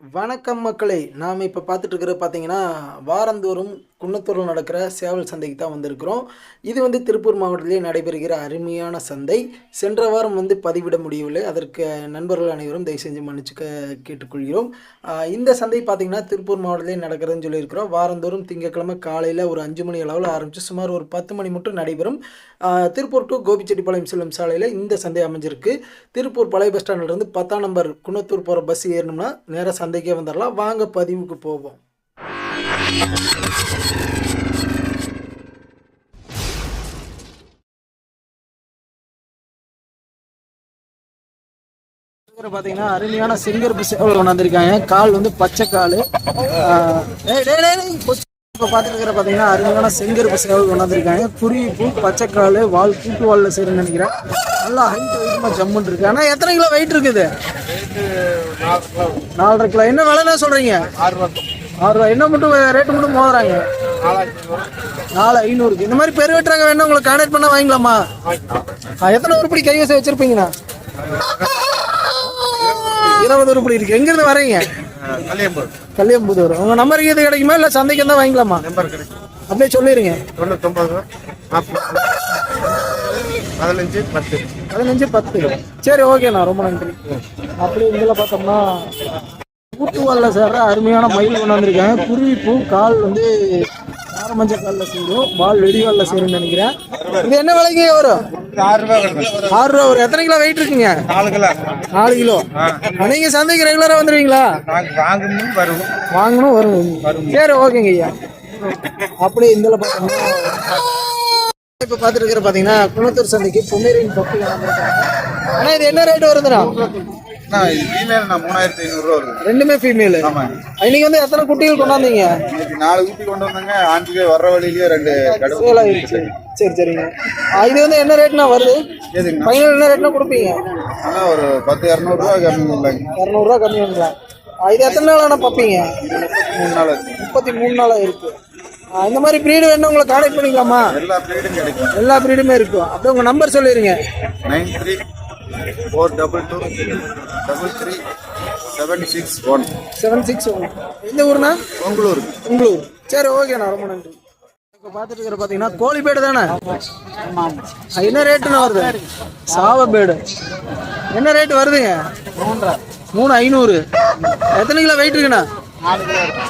வணக்கம் மக்களே நாம் இப்போ பார்த்துட்டு இருக்கிற பார்த்தீங்கன்னா வாரந்தோறும் குன்னத்தூரில் நடக்கிற சேவல் சந்தைக்கு தான் வந்திருக்கிறோம். இது வந்து திருப்பூர் மாவட்டத்திலே நடைபெறுகிற அருமையான சந்தை. சென்ற வாரம் வந்து பதிவிட முடியவில்லை. அதற்கு நண்பர்கள் அனைவரும் தயவு செஞ்சு மன்னிச்சுக்க கேட்டுக்கொள்கிறோம். இந்த சந்தை பார்த்தீங்கன்னா திருப்பூர் மாவட்டத்திலே நடக்கிறதுன்னு சொல்லியிருக்கிறோம். வாரந்தோறும் திங்கட்கிழமை காலையில் ஒரு அஞ்சு மணி அளவில் ஆரம்பித்து சுமார் ஒரு பத்து மணி மட்டும் நடைபெறும். திருப்பூர் டு கோபிச்செட்டிப்பாளையம் செல்லும் சாலையில் இந்த சந்தை அமைஞ்சிருக்கு. திருப்பூர் பழைய பஸ் ஸ்டாண்ட்லேருந்து பத்தாம் நம்பர் குன்னத்தூர் போகிற பஸ் ஏறணும்னா நேராக சந்தைக்கே வந்துடலாம் வாங்க பதிவுக்கு போவோம். பார்த்தீங்கன்னா அருமையான செங்கருப்பு சேவல் கொண்டாந்துருக்காங்க. கால் வந்து பச்சை கால். இப்போ பார்த்துட்டு இருக்கிற பார்த்தீங்கன்னா அருமையான செங்கருப்பு சேவல் கொண்டாந்துருக்காங்க. பச்சை கால் வால் கூட்டு வாலில் சேருன்னு நினைக்கிறேன். நல்லா ஹைட் வெயிட்டமாக ஜம்முன்னு இருக்கு. ஆனால் எத்தனை கிலோ வெயிட் இருக்குது? நாலரை கிலோ. என்ன விலைன்னா சொல்கிறீங்க ஆறு ஆறு ரூபா. என்ன மட்டும் ரேட்டு மட்டும் மோதுறாங்க? நாலு ஐநூறுக்கு இந்த மாதிரி பெரு வெட்டுறாங்க வேணா உங்களை கான்டாக்ட் பண்ணால் வாங்கிக்கலாமா? ஆ, எத்தனை உருப்படி கைவசம் வச்சிருப்பீங்கண்ணா? இருபது உருப்படி இருக்கு. எங்கேருந்து வரீங்க கல்யாணம் உங்க நம்பர் இது கிடைக்குமா இல்லை சந்தைக்கு தான் வாங்கிக்கலாமா? அப்படியே சொல்லிடுங்க பதினஞ்சு பத்து. பதினஞ்சு பத்து சரி ஓகேண்ணா. ரொம்ப நன்றி. அப்படி இதில் பார்த்தோம்னா கூட்டுவால்ல சார் அருமையான மயில் கொண்டாந்துருக்காங்க. குருவிப்பூ கால் வந்து ஆரமஞ்ச காலில் சேரும். பால் வெடிவாலில் சேரும்னு நினைக்கிறேன். இது என்ன விலைக்கு வரும்? ஆறு ரூபா வரும். எத்தனை கிலோ வெயிட் இருக்குங்க? நாலு கிலோ. நாலு கிலோ நீங்க சந்தைக்கு ரெகுலரா வந்துருவீங்களா? வாங்கணும் வரும். வாங்கணும் வரும் சரி ஓகேங்க ஐயா. அப்படியே இந்த பார்த்தோம்னா இப்போ பார்த்துட்டு இருக்கிற பார்த்தீங்கன்னா குணத்தூர் சந்தைக்கு பொம்மேரியின் பப்பு வந்திருக்காங்க ஆனால் இது என்ன ரேட் வருதுண்ணா? இது ஃபீமேல் நான் மூணாயிரத்தி ஐநூறுரூவா வருது. ரெண்டுமே ஃபீமேல் ஆமாங்க இன்னைக்கு வந்து எத்தனை குட்டிகள் கொண்டாந்தீங்க? இன்னைக்கு நாலு ஊட்டி கொண்டு வந்தாங்க. ஆஞ்சுக்கே வர்ற வழியிலேயே ரெண்டு சேல் ஆயிடுச்சு சரி சரிங்க. இது வந்து என்ன ரேட்னா வருது? எதுங்கண்ணா ஃபைனல் என்ன ரேட்னா கொடுப்பீங்க? ஆனால் ஒரு பத்து இரநூறுவா கம்மி இல்லைங்க இரநூறுவா கம்மி பண்ணலாம் இது எத்தனை நாள் ஆனால் பார்ப்பீங்க மூணு நாள் முப்பத்தி மூணு நாளாக இருக்கு. ஆ, இந்த மாதிரி ப்ரீடு வேணும் உங்களை கான்டாக்ட் பண்ணிக்கலாமா? எல்லா ப்ரீடும் கிடைக்கும். எல்லா ப்ரீடுமே இருக்கும். அப்படியே உங்கள் நம்பர் சொல்லிடுங்க nine three four double two double three seven six one seven six one எந்த ஊர்னா உங்களூர் சரி ஓகேண்ணா ரொம்ப நன்றி. இப்போ பார்த்துட்டு இருக்கிற பார்த்தீங்கன்னா கோழிப்பேடு தானே? என்ன ரேட்டுண்ணா வருது? சாவப்பேடு. என்ன ரேட் வருதுங்க? மூணு ஐநூறு. எத்தனை கிலோ வெயிட் இருக்குண்ணா?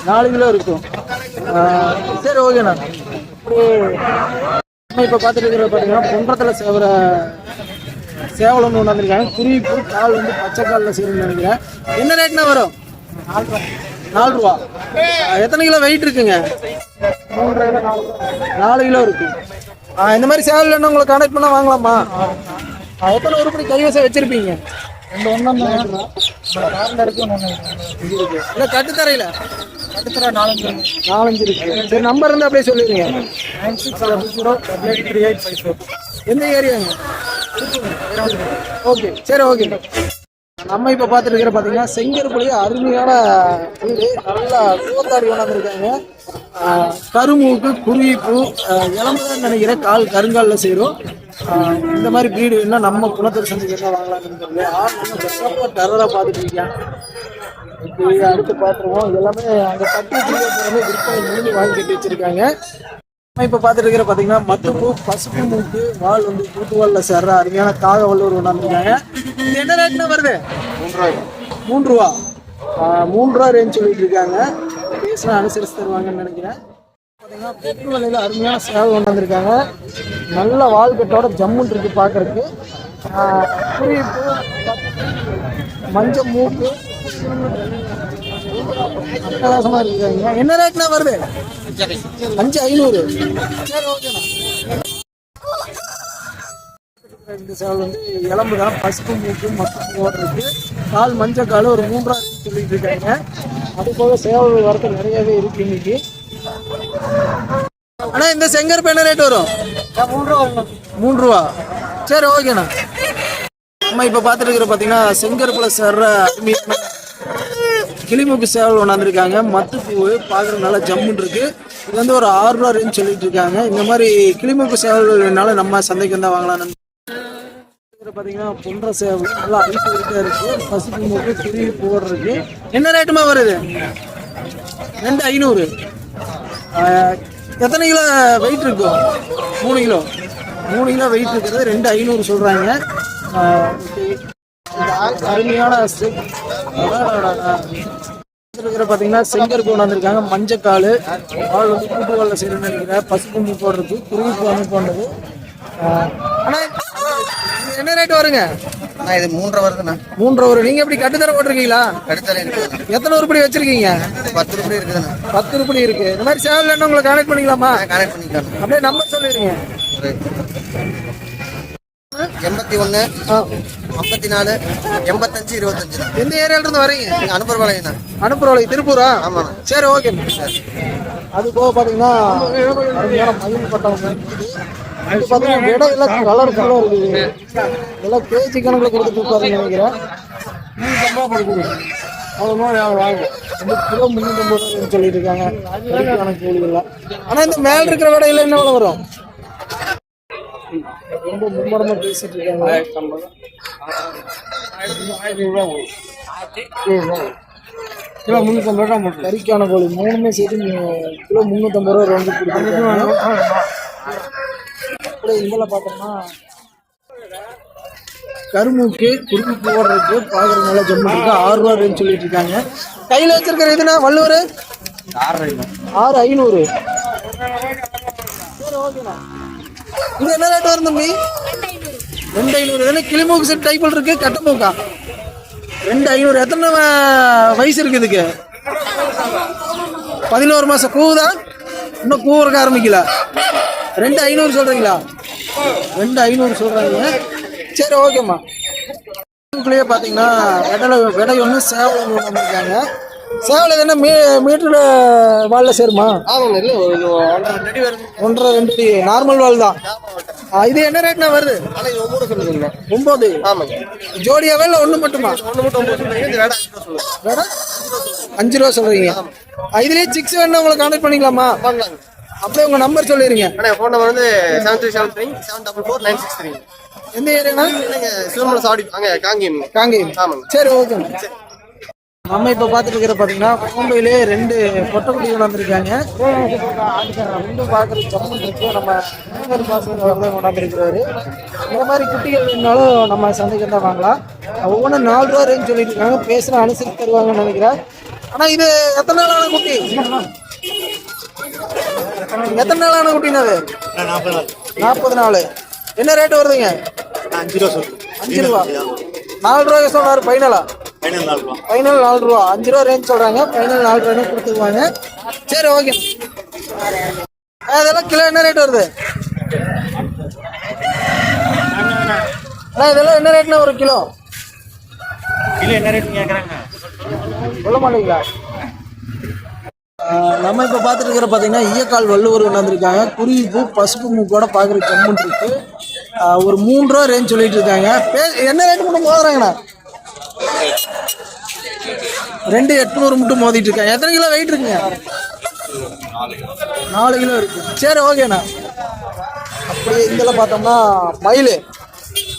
நாலு கிலோ இருக்கும். சரி ஓகேண்ணா இப்போ பார்த்துட்டு இருக்கிற பார்த்தீங்கன்னா பொன்றத்தில் சேவர சேவல் ஒன்று வந்திருக்காங்க. குருவி பூ கால் வந்து பச்சை காலில் சேருன்னு நினைக்கிறேன். என்ன ரேட்னா வரும்? நாலு ரூபா. எத்தனை கிலோ வெயிட் இருக்குங்க? நாலு கிலோ இருக்கு. இந்த மாதிரி சேவல் வேணும் உங்களை கான்டாக்ட் பண்ணால் வாங்கலாமா? எத்தனை உருப்படி கைவசம் வச்சிருப்பீங்க? ரெண்டு ஒன்றா இல்லை கட்டுத்தரையில். கட்டுத்தர நாலஞ்சு நாலஞ்சு இருக்கு. சரி நம்பர் இருந்தால் அப்படியே சொல்லிடுங்க. Nine six double zero double eight three eight five four. எந்த ஏரியாங்க? ஓகே. சரி ஓகே. நம்ம இப்போ பார்த்துட்டு இருக்கிற பார்த்தீங்கன்னா செங்கருப்புலேயே அருமையான வீடு நல்லா கூத்தாடி கொண்டாந்துருக்காங்க கருமூக்கு குருவி பூ இளம்புதான் நினைக்கிற கால் கருங்காலில் சேரும். இந்த மாதிரி ப்ரீடு வேணும்னா நம்ம குணத்தூர் செஞ்சு என்ன வாங்கலாம்னு ஆள் நம்ம பார்த்துட்டு இருக்கேன். அடுத்து பார்த்துருவோம். எல்லாமே அங்கே கட்டி விற்பனை முடிஞ்சு வாங்கி கட்டி வச்சிருக்காங்க. இப்போ பார்த்துட்டு இருக்கிற பார்த்தீங்கன்னா மத்துப்பூ பசுப்பு மூக்கு வால் வந்து கூட்டுவாலில் சேர்ற அருமையான காக வல்லூர் கொண்டாந்துருக்காங்க என்ன ரேட்னா வருது? மூணு ரூபா ஆ, மூணு ரூபா ரேஞ்ச் சொல்லிட்டு இருக்காங்க. பேசினா அனுசரித்து தருவாங்கன்னு நினைக்கிறேன். பார்த்தீங்கன்னா பெட்ரு அருமையான சேவை கொண்டாந்துருக்காங்க நல்ல வாழ்க்கட்டோட ஜம்முன் இருக்கு பார்க்கறதுக்கு குறிப்பு மஞ்சள் மூக்கு அட்டகாசமாக இருக்காங்க. என்ன ரேட்னா வருது? அஞ்சு ஐநூறு. சரி ஓகேண்ணா இந்த சேவல் வந்து இளம்பு தான் பசுப்பு மூக்கு மொத்தம் ஓடுறது கால் மஞ்சள் கால் ஒரு மூன்றாவது சொல்லிட்டு இருக்காங்க. அது போக சேவல் வரது நிறையவே இருக்கு இன்னைக்கு. அண்ணா இந்த செங்கருப்பு என்ன ரேட் வரும்? மூணு ரூபா மூணு ரூபா. சரி ஓகேண்ணா நம்ம இப்போ பார்த்துட்டு இருக்கிற பார்த்தீங்கன்னா செங்கருப்பில் சேர்ற அருமையான கிளிமுக்கு சேவல் கொண்டாந்துருக்காங்க மத்து பூவு பார்க்குறது நல்லா ஜம்முன்னு இருக்கு. இது வந்து ஒரு ஆறு ரூபா ரேஞ்ச் சொல்லிட்டு இருக்காங்க. இந்த மாதிரி கிளிமுக்கு சேவல்கள் வேணாலும் நம்ம சந்தைக்கு வந்தால் வாங்கலாம் இதில் பார்த்தீங்கன்னா புன்ற சேவல் நல்லா அழிப்பு இருக்க இருக்கு. பசுப்பு மூக்கு குருவி போடுற இருக்கு. என்ன ரேட்டுமா வருது? ரெண்டு ஐநூறு. எத்தனை கிலோ வெயிட் இருக்கும் மூணு கிலோ. மூணு கிலோ வெயிட் இருக்கிறது ரெண்டு ஐநூறு சொல்கிறாங்க அருமையான இருக்கிற பார்த்தீங்கன்னா செங்கர் கொண்டு வந்திருக்காங்க. மஞ்சக்கால் ஆள் வந்து கூட்டு செய்யணும்னு நினைக்கிறேன் மூக்கு போடுறது குருவி அமைப்பு போடுறது. ஆனால் என்ன ரேட் வருங்க? அண்ணா இது மூன்றரை வருதுண்ணா. மூன்றரை ஒரு நீங்க எப்படி கட்டுத்தர போட்டிருக்கீங்களா? இருக்குதுண்ணா எத்தனை உருப்படி வச்சிருக்கீங்க? பத்து ரூபாய் இருக்குதுண்ணா. பத்து உருப்படி இருக்கு. இந்த மாதிரி சேவல் என்ன உங்களை கனெக்ட் பண்ணிக்கலாமா? கனெக்ட் பண்ணிக்கலாம். அப்படியே நம்பர் சொல்லிடுங்க. எண்பத்தி ஒன்று. ஐம்பத்தி நாலு எண்பத்தஞ்சு இருபத்தஞ்சு. எந்த ஏரியால இருந்து வரீங்க? நீங்கள் அனுப்புறவாளையண்ணா அனுப்புறவளை திருப்பூரா? ஆமாண்ணா சரி ஓகே. அது போக பார்த்தீங்கன்னா இது பார்த்தீங்கன்னா விடை எல்லாம் கலர்ஃபுல்லாக இருக்குது எல்லாம் கேஜி கணக்கில் கொடுத்துட்டு இருப்பாருன்னு நினைக்கிறேன். கிலோ முந்நூற்றம்பது ரூபாய்னு சொல்லிட்டு இருக்காங்க. ஆனால் இந்த மேல இருக்கிற விடையில என்ன எவ்வளோ வரும்? ரொம்ப மும்மரமாக பேசிட்டு இருக்காங்க. கிலோ முந்நூற்றம்பது ரூபா மட்டும் கறிக்கான கோழி மூணுமே சேர்த்து கிலோ முந்நூற்றம்பது ரூபா வந்து கொடுத்துருக்காங்க. அப்படியே இதில் பார்த்தோம்னா கருமுக்கு குறுக்கு போடுறதுக்கு பார்க்குறது நல்லா ஜம்மு இருக்கு. ஆறு ரூபா ரேஞ்ச் சொல்லிட்டு இருக்காங்க. கையில் வச்சிருக்கிற இதுனா வள்ளுவர்? ஆறு ஐநூறு. சரி ஓகேண்ணா இது என்ன ரேட் வரும் தம்பி? ரெண்டு ஐநூறு. எதனா கிளிமூக்கு செட் டைப்பில் இருக்கு? கட்டமூக்கா? ரெண்டு ஐநூறு. எத்தனை வயசு இருக்கு இதுக்கு? பதினோரு மாதம் கூவுதா? இன்னும் கூவுறக்க ஆரம்பிக்கல. ரெண்டு ஐநூறு சொல்கிறீங்களா ரெண்டு ஐநூறு சொல்கிறாங்க சரி ஓகேம்மா. பார்த்தீங்கன்னா விடலை விடை ஒன்று சேவல் ஒன்று வந்திருக்காங்க. சேவல் இது என்ன மீ மீட்டர் வாலில் சேருமா? ஆமாங்க இல்லை ஒன்றரை வருது. ஒன்றரை ரெண்டு நார்மல் வால் தான். இது என்ன ரேட்னா வருது? ஒம்பது சொல்லுதுங்கண்ணா ஒம்பது? ஆமாங்க. ஜோடியாவே இல்லை ஒன்று மட்டுமா? ஒன்று மட்டும் சொல்லுங்க வேடா அஞ்சு ரூபா சொல்லுங்க ஆ, இதுலயே சிக்ஸ் வேணும் உங்களை கான்டாக்ட் பண்ணிக்கலாமா? அப்படியே உங்க நம்பர் சொல்லிடுங்க அண்ணா ஃபோன் நம்பர் வந்து seven three seven three seven double four nine six three எந்த நீங்கள் சிவமலை சாடி அங்கே காங்கேயம்ங்க காங்கேயம் ஆமாங்க. சரி ஓகே நம்ம இப்போ பார்த்துட்டு இருக்கிற பார்த்தீங்கன்னா மும்பையிலே ரெண்டு பொட்டக்குட்டிகள் வந்திருக்காங்க ரெண்டும் பார்க்குறது ஜம்மன் இருக்கு. நம்ம நேகர் தான் கொண்டாந்துருக்கிறாரு இந்த மாதிரி குட்டிகள் வேணுனாலும் நம்ம சந்தைக்கு தான் வாங்கலாம். ஒவ்வொன்றும் நாலு ரூபா ரேஞ்ச் சொல்லிட்டு இருக்காங்க. பேசுகிற அனுசரித்து தருவாங்கன்னு நினைக்கிறேன். ஆனால் இது எத்தனை நாளான குட்டி? எத்தனை நாளான குட்டினா அது? நாற்பது நாள். என்ன ரேட் வருதுங்க? அஞ்சு ரூபா அஞ்சு ரூபா. நாலு ரூபாய்க்கு சொன்னார் ஃபைனலா ஃபைனல் நாலு ரூபா. ஃபைனல் நாலு ரூபா அஞ்சு ரூபா ரேஞ்ச் சொல்றாங்க. ஃபைனல் நாலு ரூபா கொடுத்துக்குவாங்க. சரி ஓகே அதெல்லாம் கிலோ என்ன ரேட் வருது? அண்ணா இதெல்லாம் என்ன ரேட்னா ஒரு கிலோ? இல்லை என்ன ரேட் கேட்குறாங்க சொல்ல மாட்டீங்களா? நம்ம இப்போ பார்த்துட்டு இருக்கிற பார்த்தீங்கன்னா ஈயக்கால் வள்ளுவர் வந்திருக்காங்க குருவி பூ பசுப்பு மூக்கோட பார்க்குற கம்முன் இருக்கு. ஒரு மூணு ரூபா ரேஞ்ச் சொல்லிட்டு இருக்காங்க. என்ன ரேட் மட்டும் மோதுறாங்கண்ணா ரெண்டு எட்நூறு மட்டும் மோதிட்டு இருக்கேன் எத்தனை கிலோ வெயிட் இருக்குங்க? நாலு கிலோ இருக்கு. சரி ஓகேண்ணா. அப்படியே இதில் பார்த்தோம்னா மயில்.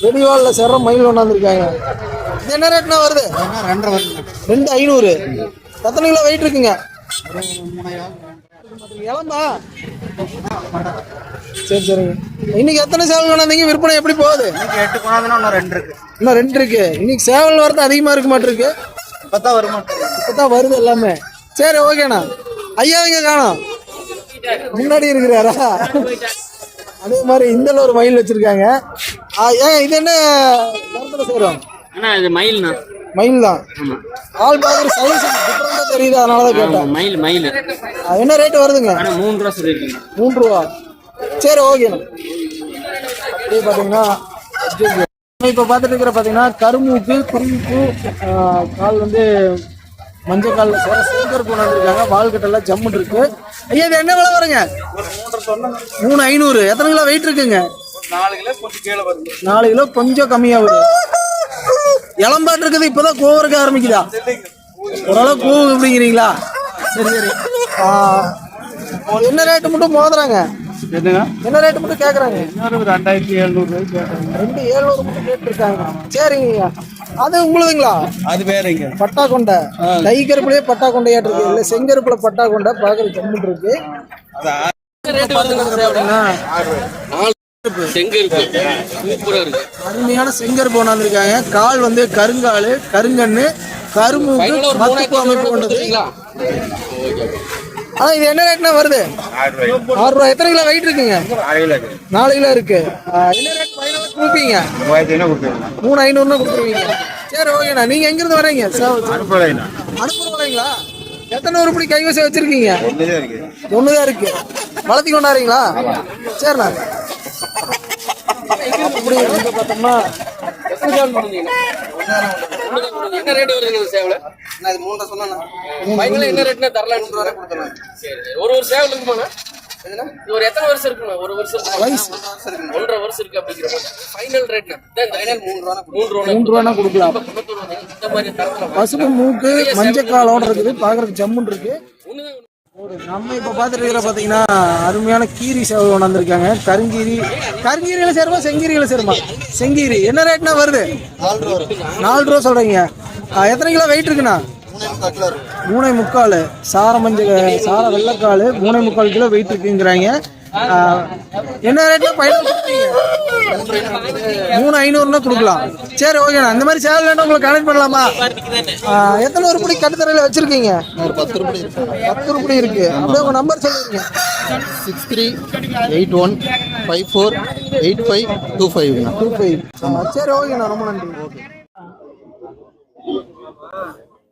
வெடிவாலில் சேர்ற மயில் கொண்டாந்துருக்காங்க. இது என்ன ரேட்னா வருது ரெண்டரை வருது? ரெண்டு ஐநூறு. எத்தனை கிலோ வெயிட் இருக்குங்க? இளம்பா. சரி சரிங்க இன்னைக்கு எத்தனை சேவல் கொண்டாந்தீங்க? விற்பனை எப்படி போகுது? எட்டு கொண்டாந்துன்னா இன்னும் ரெண்டு இருக்கு. இன்னும் ரெண்டு இருக்கு. இன்னைக்கு சேவல் வரது அதிகமாக இருக்க மாட்டிருக்கு. பத்தா வருமா? இப்போ தான் வருது எல்லாமே. சரி ஓகேண்ணா ஐயா இங்க காணோம். முன்னாடி இருக்கிறாரா? அதே மாதிரி இந்தல ஒரு மயில் வச்சிருக்காங்க. ஏன் இது என்ன மரத்தில் செய்கிறோம் அண்ணா இது மயில்ண்ணா. மயில் தான் ஆள் பார்க்குற சைஸ் டிஃப்ரெண்டாக தெரியுது அதனால தான் கேட்டேன். மயில் மயில். என்ன ரேட் வருதுங்க? மூணு ரூபா சொல்லியிருக்கீங்க. மூன்று ரூபா. சரி ஓகேண்ணா அப்படியே பார்த்தீங்கன்னா இப்போ பார்த்துட்டு இருக்கிற பார்த்தீங்கன்னா கருமூக்கு குருவிப்பு கால் வந்து மஞ்சள் காலில் சேர சீக்கர் கொண்டு வந்திருக்காங்க. வால் கட்டெல்லாம் ஜம்முன்னு இருக்கு. ஐயா இது என்ன விலை வருங்க? மூணு ஐநூறு. எத்தனை கிலோ வெயிட் இருக்குங்க? நாலு கிலோ கொஞ்சம் கீழே வருது. நாலு கிலோ கொஞ்சம் கம்மியாக வரும் இளம்பாட்டு இருக்குது இப்போதான் கோவருக்க ஆரம்பிக்குதா? ஓரளவு கூவு அப்படிங்கிறீங்களா? சரி சரி. என்ன ரேட்டு மட்டும் மோதுறாங்க? என்னங்க? என்ன ரேட்டு மட்டும் கேட்குறாங்க இன்னொரு ரெண்டாயிரத்தி எழுநூறுவாய்க்கு கேட்டாங்க ரெண்டு ஏழ்நூறு மட்டும் கேட்டிருக்காங்க. சரிங்க அது உங்களுதுங்களா? அது வேறங்க. பட்டா கொண்டை கை கருப்புலயே பட்டா கொண்டையாட்டு இருக்கு. இல்ல செங்கருப்புல பட்டா கொண்டை பாக்குறது ஜம்முன் இருக்கு செங்கருக்கு சூப்பரா இருக்கு. அருமையான செங்கருப்பு கொண்டாந்துருக்காங்க. கால் வந்து கருங்கால் கருங்கண்ணு கருமூக்கு மத்துப்பு அமைப்பு கொண்டது. ஆனா இது என்ன ரேட்னா வருது? ஆறு ரூபா எத்தனை கிலோ வெயிட் இருக்குங்க? நாலு கிலோ இருக்கு. என்ன ரேட் ஃபைனலாக கொடுப்பீங்க? மூணு ஐநூறுனா கொடுத்துருவீங்க. சரி ஓகேண்ணா நீங்க எங்க இருந்து வரீங்க அனுப்புற வரீங்களா எத்தனை உருப்படி கைவசம் வச்சிருக்கீங்க? ஒண்ணுதான் இருக்கு. வளர்த்தி கொண்டாடுறீங்களா? சரிண்ணா அப்படி வந்து பார்த்தோம்னா என்ன ரேட் இந்த சேவல? ஃபைனலா என்ன ரேட்னா தரலாம்னு சரி சரி. ஒரு ஒரு சேவல் இருக்குமாண்ணா? இது ஒரு எத்தனை வருஷம் இருக்குண்ணா? ஒரு வருஷம்? ஒன்றரை வருஷம் இருக்கு அப்படிங்கிற ஃபைனல் ரேட்னா ஃபைனல் மூணு ரூபா மூணு ரூபா மூன்று ரூபானா கொடுக்கலாம். இந்த மாதிரி தரத்துல பசுப்பு மூக்கு மஞ்சக்காலோட இருக்குது. பார்க்கறதுக்கு ஜம்முன் இருக்கு. நம்ம இப்போ பார்த்துட்டு இருக்கிற பார்த்தீங்கன்னா அருமையான கீரி சேவை கொண்டு வந்திருக்காங்க கருங்கீரி கருங்கீரியில் சேருமா செங்கீரியில் சேருமா? செங்கீரி. என்ன ரேட்னா வருது? நாலு ரூபா சொல்கிறீங்க எத்தனை கிலோ வெயிட் இருக்குண்ணா? மூணை முக்கால். சார மஞ்சள் சார வெள்ளைக்கால் மூணை முக்கால் கிலோ வெயிட் இருக்குங்கிறாங்க. என்ன ரேட்ல ஃபைனல் மூணு ஐநூறுனா கொடுக்கலாம். சரி ஓகேண்ணா இந்த மாதிரி சேவல் வேணும் உங்களுக்கு கனெக்ட் பண்ணலாமா? எத்தனை உருப்படி கட்டுத்தரையில் வச்சிருக்கீங்க? ஒரு பத்து ரூபாய் பத்து உருப்படி இருக்கு. அப்படியே உங்க நம்பர் சொல்லுங்க. Six three eight one five four eight five two ஃபைவ்ண்ணா two five சரி ஓகேண்ணா ரொம்ப நன்றி.